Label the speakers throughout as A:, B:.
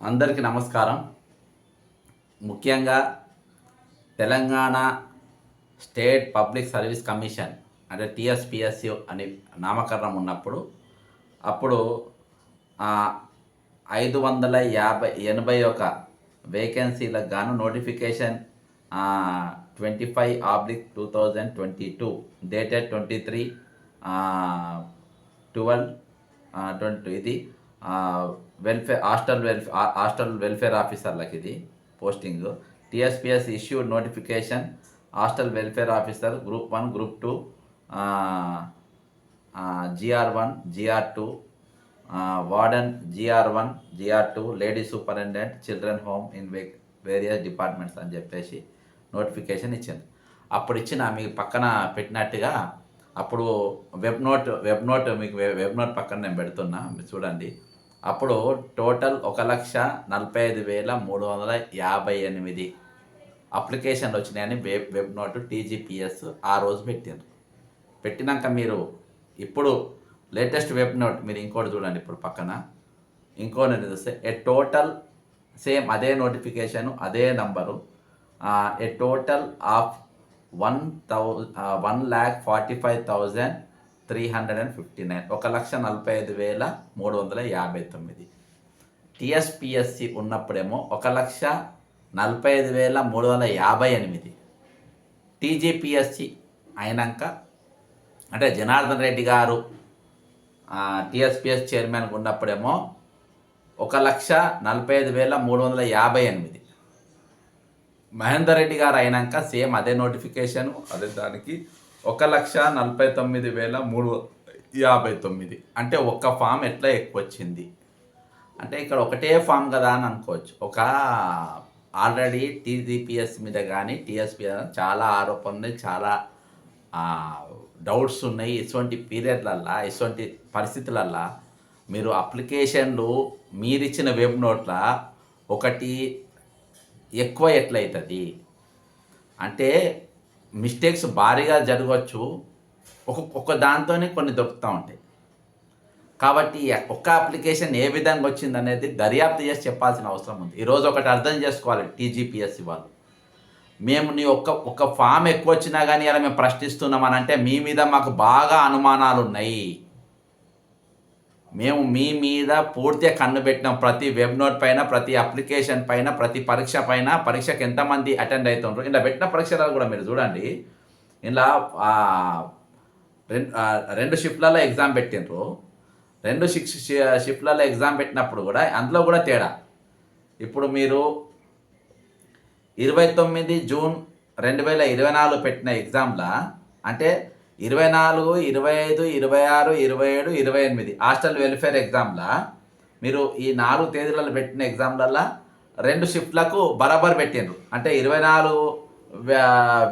A: అందరికీ నమస్కారం. ముఖ్యంగా Telangana state public service commission అంటే టీఎస్పిఎస్యు అని నామకరణం ఉన్నప్పుడు అప్పుడు ఐదు వందల యాభై ఎనభై ఒక వేకెన్సీలకు గాను notification twenty five oblique two thousand twenty two dated twenty three twelve twenty ఇది welfare hostel welfare hostel welfare ఆఫీసర్లకి ఇది posting TSPSC issue notification hostel welfare officer group one group two GR one GR two warden GR one GR two lady superintendent children home in various departments అని చెప్పేసి notification ఇచ్చింది. అప్పుడు ఇచ్చిన మీకు పక్కన పెట్టినట్టుగా అప్పుడు వెబ్ నోట్ వెబ్ నోట్ మీకు వెబ్ నోట్ పక్కన నేను పెడుతున్నా చూడండి. అప్పుడు టోటల్ ఒక లక్ష నలభై ఐదు వేల మూడు వందల యాభై ఎనిమిది అప్లికేషన్లు వచ్చినాయని వెబ్ వెబ్ నోట్ టీజీపీఎస్ ఆ రోజు పెట్టారు పెట్టినాక మీరు ఇప్పుడు లేటెస్ట్ వెబ్ నోట్ మీరు ఇంకోటి చూడండి ఇప్పుడు పక్కన. ఇంకోటి చూస్తే ఏ టోటల్ సేమ్ అదే నోటిఫికేషన్ అదే number a total of one thou one lakh forty five thousand three hundred and fifty nine. ఒక లక్ష నలభై ఐదు వేల మూడు వందల యాభై తొమ్మిది. టిఎస్పిఎస్సి ఉన్నప్పుడేమో ఒక లక్ష నలభై ఐదు వేల మూడు వందల యాభై ఎనిమిది. టీజీపీఎస్సి అయినాక అంటే జనార్దన్ రెడ్డి గారు టిఎస్పిఎస్ చైర్మన్గా ఉన్నప్పుడేమో ఒక లక్ష నలభై ఐదు వేల మూడు వందల యాభై ఎనిమిది. మహేందర్ రెడ్డి గారు అయినాక సేమ్ అదే నోటిఫికేషన్ అదే దానికి ఒక లక్ష నలభై తొమ్మిది వేల మూడు యాభై తొమ్మిది. అంటే ఒక్క ఫామ్ ఎట్లా ఎక్కువ వచ్చింది అంటే ఇక్కడ ఒకటే ఫామ్ కదా అని అనుకోవచ్చు. ఒక ఆల్రెడీ టీజీపీఎస్ మీద కానీ టీఎస్పీ చాలా ఆరోపణలు చాలా డౌట్స్ ఉన్నాయి. ఇటువంటి పీరియడ్లల్లా ఇటువంటి పరిస్థితులల్లా మీరు అప్లికేషన్లు మీరిచ్చిన వెబ్ నోట్ల ఒకటి ఎక్కువ ఎట్లయితుంది? అంటే మిస్టేక్స్ భారీగా జరగవచ్చు. ఒక్కొక్క దాంతోనే కొన్ని దొరుకుతూ ఉంటాయి. కాబట్టి ఒక్క అప్లికేషన్ ఏ విధంగా వచ్చింది అనేది దర్యాప్తు చేసి చెప్పాల్సిన అవసరం ఉంది. ఈరోజు ఒకటి అర్థం చేసుకోవాలి టీజీపీఎస్సీ వాళ్ళు. మేము నీ ఒక్క ఒక్క ఫామ్ ఎక్కువ వచ్చినా కానీ ఇలా మేము ప్రశ్నిస్తున్నామని అంటే మీ మీద మాకు బాగా అనుమానాలు ఉన్నాయి మేము మీ మీద పూర్తిగా కన్ను పెట్టినాం. ప్రతి వెబ్ నోట్ పైన ప్రతి అప్లికేషన్ పైన ప్రతి పరీక్ష పైన పరీక్షకు ఎంతమంది అటెండ్ అవుతుండ్రు ఇలా పెట్టిన పరీక్షలు కూడా మీరు చూడండి. ఇలా రెండు రెండు షిఫ్ట్లలో ఎగ్జామ్ పెట్టిండ్రు. రెండు షిఫ్ట్ షిఫ్ట్లలో ఎగ్జామ్ పెట్టినప్పుడు కూడా అందులో కూడా తేడా. ఇప్పుడు మీరు ఇరవై తొమ్మిది జూన్ రెండు వేల ఇరవై నాలుగు పెట్టిన ఎగ్జామ్లా అంటే ఇరవై నాలుగు ఇరవై ఐదు ఇరవై ఆరు ఇరవై ఏడు ఇరవై ఎనిమిది. హాస్టల్ వెల్ఫేర్ ఎగ్జామ్లా? మీరు ఈ నాలుగు తేదీలలో పెట్టిన ఎగ్జామ్లల్లో రెండు షిఫ్ట్లకు బరాబర్ పెట్టిండ్రు. అంటే ఇరవై నాలుగు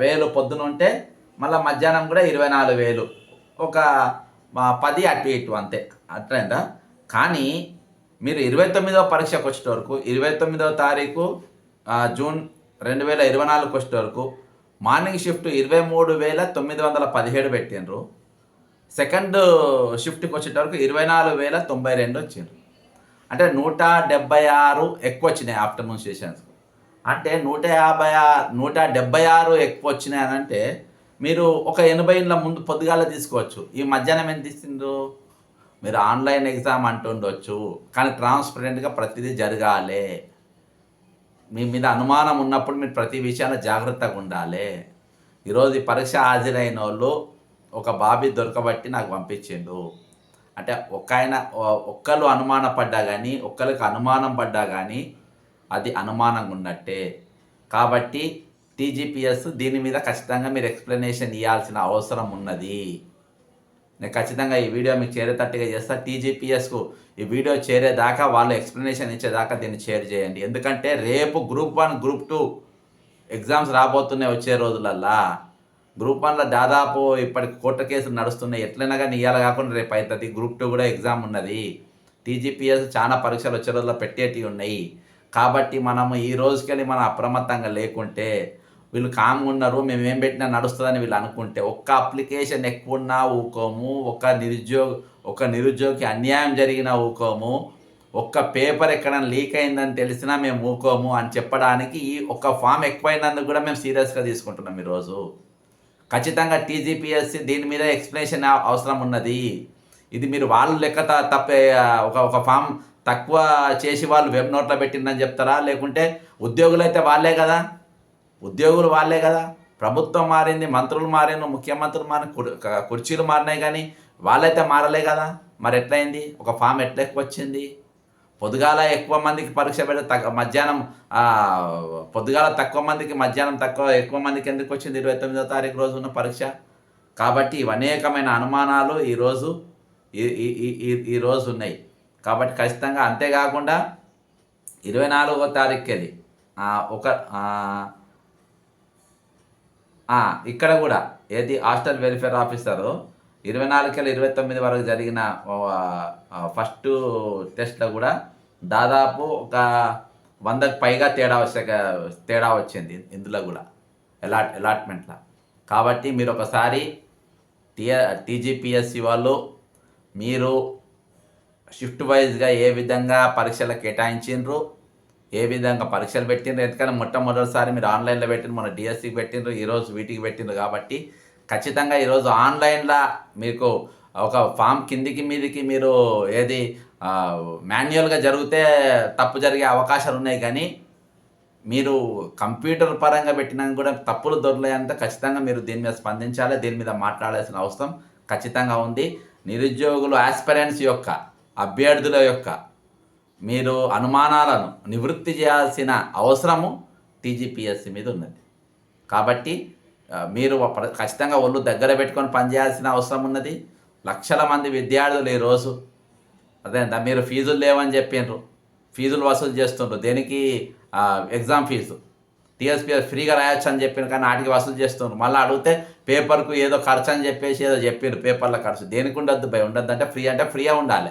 A: వేలు పొద్దున ఉంటే మళ్ళీ మధ్యాహ్నం కూడా ఇరవై నాలుగు వేలు. ఒక పది అటు ఇటు అంతే. అట్లయిందా కానీ మీరు ఇరవై తొమ్మిదవ పరీక్షకు వచ్చే వరకు ఇరవై తొమ్మిదవ తారీఖు జూన్ రెండు వేల ఇరవై నాలుగుకి వచ్చే వరకు మార్నింగ్ షిఫ్ట్ ఇరవై మూడు వేల తొమ్మిది వందల పదిహేడు పెట్టిండ్రు. సెకండ్ షిఫ్ట్కి వచ్చేటరకు ఇరవై నాలుగు వేల తొంభై రెండు వచ్చిండ్రు. అంటే నూట డెబ్బై ఆరు ఎక్కువ వచ్చినాయి ఆఫ్టర్నూన్ సెషన్స్. అంటే నూట యాభై ఆరు నూట డెబ్బై ఆరు ఎక్కువ వచ్చినాయి అని అంటే మీరు ఒక ఎనభై ఇండ్ల ముందు పొద్దుగాల తీసుకోవచ్చు. ఈ మధ్యాహ్నం ఎంత ఇస్తుండ్రు మీరు ఆన్లైన్ ఎగ్జామ్ అంటుండొచ్చు. కానీ ట్రాన్స్పరెంట్గా ప్రతిదీ జరగాలి. మీ మీద అనుమానం ఉన్నప్పుడు మీరు ప్రతి విషయాన్ని జాగ్రత్తగా ఉండాలి. ఈరోజు పరీక్ష హాజరైన వాళ్ళు ఒక బాబీ దొరకబట్టి నాకు పంపించిండు అంటే ఒక ఆయన ఒక్కరు అనుమాన పడ్డా కానీ ఒక్కరికి అనుమానం పడ్డా కానీ అది అనుమానంగా ఉన్నట్టే. కాబట్టి టీజీపీఎస్ దీని మీద ఖచ్చితంగా మీరు ఎక్స్ప్లెనేషన్ ఇవ్వాల్సిన అవసరం ఉన్నది. నేను ఖచ్చితంగా ఈ వీడియో మీకు చేరేటట్టుగా చేస్తా. టీజీపీఎస్కు ఈ వీడియో చేరేదాకా వాళ్ళు ఎక్స్ప్లెనేషన్ ఇచ్చేదాకా దీన్ని షేర్ చేయండి. ఎందుకంటే రేపు group one group two exams రాబోతున్నాయి వచ్చే రోజులల్లా. గ్రూప్ వన్లో దాదాపు ఇప్పటికి కోర్టు కేసులు నడుస్తున్నాయి. ఎట్లయినా కానీ ఇవాళ కాకుండా రేపు అవుతుంది గ్రూప్ టూ కూడా ఎగ్జామ్ ఉన్నది. టీజీపీఎస్ చాలా పరీక్షలు వచ్చే రోజుల్లో పెట్టేటివి ఉన్నాయి. కాబట్టి మనము ఈ రోజుకెళ్ళి మనం అప్రమత్తంగా లేకుంటే వీళ్ళు కామ్గా ఉన్నారు మేము ఏం పెట్టినా నడుస్తుందని వీళ్ళు అనుకుంటే ఒక్క అప్లికేషన్ ఎక్కువ ఉన్నా ఊకోము ఒక నిరుద్యోగ ఒక నిరుద్యోగికి అన్యాయం జరిగిన ఊకోము ఒక్క పేపర్ ఎక్కడైనా లీక్ అయిందని తెలిసినా మేము ఊకోము అని చెప్పడానికి ఈ ఒక్క ఫామ్ ఎక్కువైనందుకు కూడా మేము సీరియస్గా తీసుకుంటున్నాం ఈరోజు. ఖచ్చితంగా టీజీపీఎస్సీ దీని మీద ఎక్స్ప్లెనేషన్ అవసరం ఉన్నది. ఇది మీరు వాళ్ళు లెక్క తప్పే ఒక ఒక ఫామ్ తక్కువ చేసి వాళ్ళు వెబ్ నోట్లో పెట్టిందని చెప్తారా? లేకుంటే ఉద్యోగులు అయితే వాళ్ళే కదా? ఉద్యోగులు వాళ్ళే కదా. ప్రభుత్వం మారింది మంత్రులు మారిన ముఖ్యమంత్రులు మారిన కుర్చీలు మారినాయి కానీ వాళ్ళైతే మారలే కదా. మరి ఎట్లయింది? ఒక ఫామ్ ఎట్లా ఎక్కువ వచ్చింది పొద్దుగాల ఎక్కువ మందికి పరీక్ష పెడితే తగ్గ మధ్యాహ్నం పొద్దుగాల తక్కువ మందికి మధ్యాహ్నం తక్కువ ఎక్కువ మందికి ఎందుకు వచ్చింది ఇరవై తొమ్మిదో తారీఖు రోజు ఉన్న పరీక్ష? కాబట్టి అనేకమైన అనుమానాలు ఈరోజు ఈ ఈ- ఈ- ఈ రోజు ఉన్నాయి. కాబట్టి ఖచ్చితంగా అంతేకాకుండా ఇరవై నాలుగో తారీఖుకి ఒక ఇక్కడ కూడా ఏది హాస్టల్ వెల్ఫేర్ ఆఫీసరు ఇరవై నాలుగు ఇరవై తొమ్మిది వరకు జరిగిన ఫస్ట్ టెస్ట్లో కూడా దాదాపు ఒక వందకు పైగా తేడా వచ్చే తేడా వచ్చింది ఇందులో కూడా అలాట్ అలాట్మెంట్లో. కాబట్టి మీరు ఒకసారి టీ టీజీపీఎస్సి వాళ్ళు మీరు షిఫ్ట్ వైజ్గా ఏ విధంగా పరీక్షలు కేటాయించిండ్రు ఏ విధంగా పరీక్షలు పెట్టిండ్రు? ఎందుకంటే మొట్టమొదటిసారి మీరు ఆన్లైన్లో పెట్టిండ్రు మన డిఎస్సికి పెట్టిండ్రు ఈరోజు వీటికి పెట్టిండ్రు కాబట్టి ఖచ్చితంగా ఈరోజు ఆన్లైన్లో మీకు ఒక ఫామ్ కిందికి మీదికి మీరు ఏది మాన్యువల్గా జరిగితే తప్పు జరిగే అవకాశాలు ఉన్నాయి కానీ మీరు కంప్యూటర్ పరంగా పెట్టినా కూడా తప్పులు దొరలేంత ఖచ్చితంగా మీరు దీని మీద స్పందించాలి దీని మీద మాట్లాడాల్సిన అవసరం ఖచ్చితంగా ఉంది. నిరుద్యోగులు ఆస్పిరెంట్స్ యొక్క అభ్యర్థుల యొక్క మీరు అనుమానాలను నివృత్తి చేయాల్సిన అవసరము టీజీపీఎస్సీ మీద ఉన్నది. కాబట్టి మీరు ఖచ్చితంగా ఒళ్ళు దగ్గర పెట్టుకొని పనిచేయాల్సిన అవసరం ఉన్నది. లక్షల మంది విద్యార్థులు ఈరోజు అదే మీరు ఫీజులు లేవని చెప్పిండ్రు ఫీజులు వసూలు చేస్తుండ్రు. దేనికి? Exam fee. టీఎస్పీఎస్ ఫ్రీగా రాయొచ్చు అని చెప్పిన కానీ వాటికి వసూలు చేస్తుండ్రు. మళ్ళీ అడిగితే పేపర్కు ఏదో ఖర్చు అని చెప్పేసి ఏదో చెప్పిండ్రు పేపర్ల ఖర్చు. దేనికి ఉండొద్దు భయ? ఉండద్దు అంటే ఫ్రీ అంటే ఫ్రీగా ఉండాలి.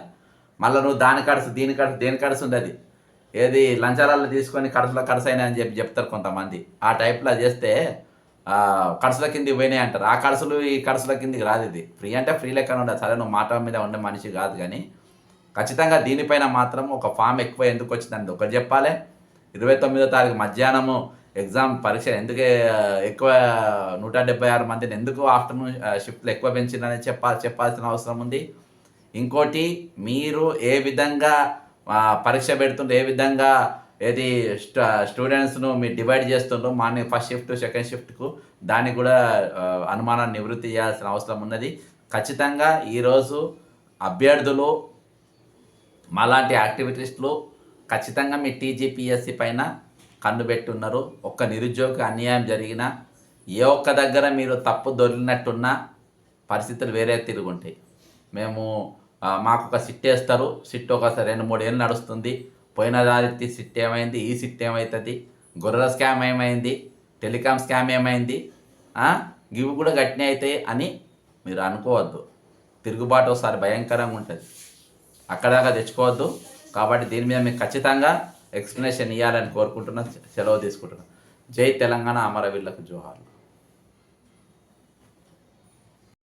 A: మళ్ళీ నువ్వు దాని కడుసు దీని కడుసు దేని ఖర్చు ఉండదు. ఏది లంచాలలో తీసుకొని కడుసులో కడుసు అయినా అని చెప్పి చెప్తారు కొంతమంది. ఆ టైప్లో చేస్తే కడుసుల ఖర్చుల కిందికి పోయినాయి అంటారు. ఆ కడుసులు ఈ కడుసుల కిందికి రాదు ఇది. ఫ్రీ అంటే ఫ్రీ లెక్కన ఉండదు. సరే నువ్వు మాట మీద ఉండే మనిషి కాదు కానీ ఖచ్చితంగా దీనిపైన మాత్రం ఒక ఫామ్ ఎక్కువ ఎందుకు వచ్చిందండి ఒకటి చెప్పాలి. ఇరవై తొమ్మిదో తారీఖు మధ్యాహ్నము ఎగ్జామ్ పరీక్ష ఎందుకే ఎక్కువ నూట డెబ్బై ఆరు మందిని ఎందుకు ఆఫ్టర్నూన్ షిఫ్ట్లు ఎక్కువ పెంచిందని చెప్పాలి చెప్పాల్సిన అవసరం ఉంది. ఇంకోటి మీరు ఏ విధంగా పరీక్ష పెడుతుండ్రు ఏ విధంగా ఏది స్ట స్టూడెంట్స్ను మీరు డివైడ్ చేస్తుండ్రు మార్నింగ్ ఫస్ట్ షిఫ్ట్ సెకండ్ షిఫ్ట్కు దానికి కూడా అనుమానాన్ని నివృత్తి చేయాల్సిన అవసరం ఉన్నది. ఖచ్చితంగా ఈరోజు అభ్యర్థులు మాలాంటి యాక్టివిటీస్లు ఖచ్చితంగా మీ టీజీపీఎస్సి పైన కన్ను పెట్టున్నారు. ఒక్క నిరుద్యోగ అన్యాయం జరిగినా ఏ ఒక్క దగ్గర మీరు తప్పు దొరికినట్టున్నా పరిస్థితులు వేరే తిరుగుంటాయి మేము మాకు ఒక సిట్ వేస్తారు. సిట్ ఒక రెండు మూడు ఏళ్ళు నడుస్తుంది. పోయిన దారి సిట్ ఏమైంది? ఈ సిట్ ఏమవుతుంది గొర్రెల స్కామ్ ఏమైంది? టెలికాం స్కామ్ ఏమైంది? ఇవి కూడా గట్టినే అవుతాయి అని మీరు అనుకోవద్దు. తిరుగుబాటు ఒకసారి భయంకరంగా ఉంటుంది. అక్కడ తెచ్చుకోవద్దు. కాబట్టి దీని మీద మీకు ఖచ్చితంగా ఎక్స్ప్లెనేషన్ ఇవ్వాలని కోరుకుంటున్నా. సెలవు తీసుకుంటున్నాను జై తెలంగాణ అమరవీళ్ళకు జోహార్లు.